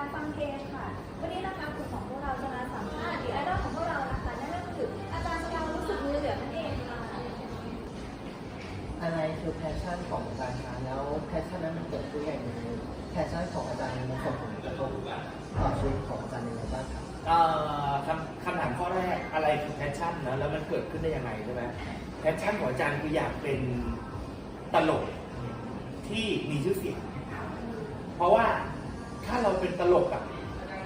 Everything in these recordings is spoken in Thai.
การฟังเพลงค่ะ วันนี้นะคะกลุ่มของพวกเราจะมาสัมภาษณ์ดีไอดอลของพวกเรานะคะนั่นก็คืออาจารย์สกาวรู้สึกมือเหลือนั่นเองค่ะอะไรคือแพชชั่นของอาจารย์คะแล้วแพชชั่นนั้นมันเกิดขึ้นอย่างไรแพชชั่นของอาจารย์มันส่งผลกระทบต่อชีวิตของอาจารย์ยังไงบ้างคะเอ่อคำถามข้อแรกอะไรคือแพชชั่นนะแล้วมันเกิดขึ้นได้ยังไงใช่ไหมแพชชั่นของอาจารย์คืออยากเป็นตลกที่มีชื่อเสียง เพราะว่า เราเป็นตลกอะ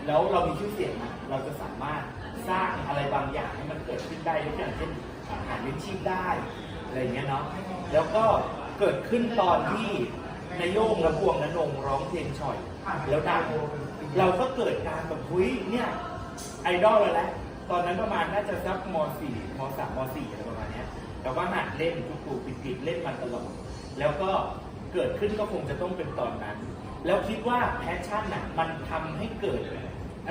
แล้วเรามีชื่อเสียงอะเราจะสามารถสร้างอะไรบางอย่างให้มันเกิดขึ้นได้ยกอย่างเช่นอาหารเลี้ยงชีพได้อะไรเงี้ยเนาะแล้วก็เกิดขึ้นตอนที่นายโยงและพวงนนงร้องเพลงฉ่อย แล้วดังเราก็เกิดการแบบเฮ้ยเนี่ยไอดอลแล้วแหละตอนนั้นประมาณน่าจะสักม .4 ม .3 ม .4 อะไรประมาณเนี้ยแต่ว่าหัดเล่นทุกปูปิดๆเล่นมาตลอดแล้วก็ เกิดขึ้นก็คงจะต้องเป็นตอนนั้น แล้วคิดว่าแพชชั่นน่ะมันทำให้เกิด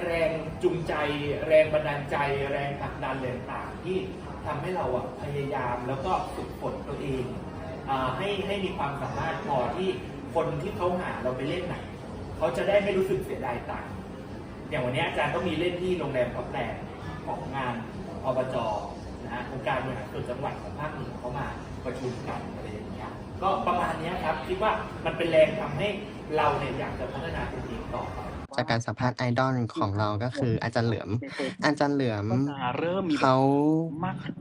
แรงจูงใจ แรงบันดาลใจ แรงผลักดันแรงต่างที่ทำให้เราอะพยายามแล้วก็ฝึกฝนตัวเองอาให้ให้มีความสามารถพอที่คนที่เขาหาเราไปเล่นไหนเขาจะได้ไม่รู้สึกเสียดายตังค์อย่างวันนี้อาจารย์ก็มีเล่นที่โรงแรมท็อปแลนด์ของงานอบจนะฮะองค์การบริหารส่วนจังหวัดของภาคเหนือเขามาประชุมกันอะไรอย่างเงี้ยก็ประมาณ นี้ยครับคิดว่ามันเป็นแรงทำให้เราเนี่ยอยากจะพัฒนาตัวเองต่อไปจากการสัมภาษณ์ไอดอลของเราก็คืออาจารย์เหลือม อาจารย์เหลือมก็จะเริ่มมีแบบเขามากขึ้น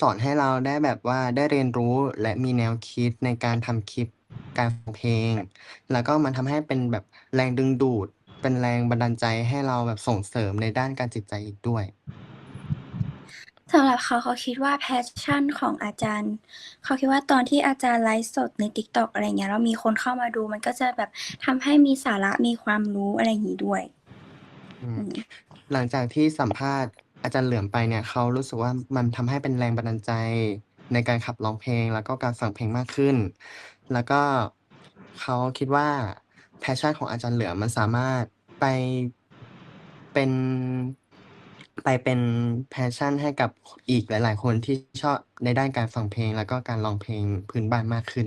สอนให้เราได้แบบว่าได้เรียนรู้และมีแนวคิดในการทำคลิปการฟังเพลง แล้วก็มันทำให้เป็นแบบแรงดึงดูด เป็นแรงบันดาลใจให้เราแบบส่งเสริมในด้านการจิตใจอีกด้วย สำหรับเขาเขาคิดว่าแพชชั่นของอาจารย์ เขาคิดว่าตอนที่อาจารย์ไลฟ์สดใน TikTok อะไรเงี้ยแล้วมีคนเข้ามาดูมันก็จะแบบทำให้มีสาระมีความรู้อะไรอย่างนี้ด้วยอืมอืม หลังจากที่สัมภาษณ์อาจารย์เหลือมไปเนี่ยเขารู้สึกว่ามันทำให้เป็นแรงบันดาลใจ ในการขับร้องเพลง แล้วก็การฟังเพลงมากขึ้น แล้วก็เขาคิดว่าแพชชั่นของอาจารย์เหลือมมันสามารถไปเป็น ไปเป็นแพชชั่นให้กับอีกหลาย ๆ คนที่ชอบในด้านการฟังเพลง แล้วก็การร้องเพลงพื้นบ้านมากขึ้น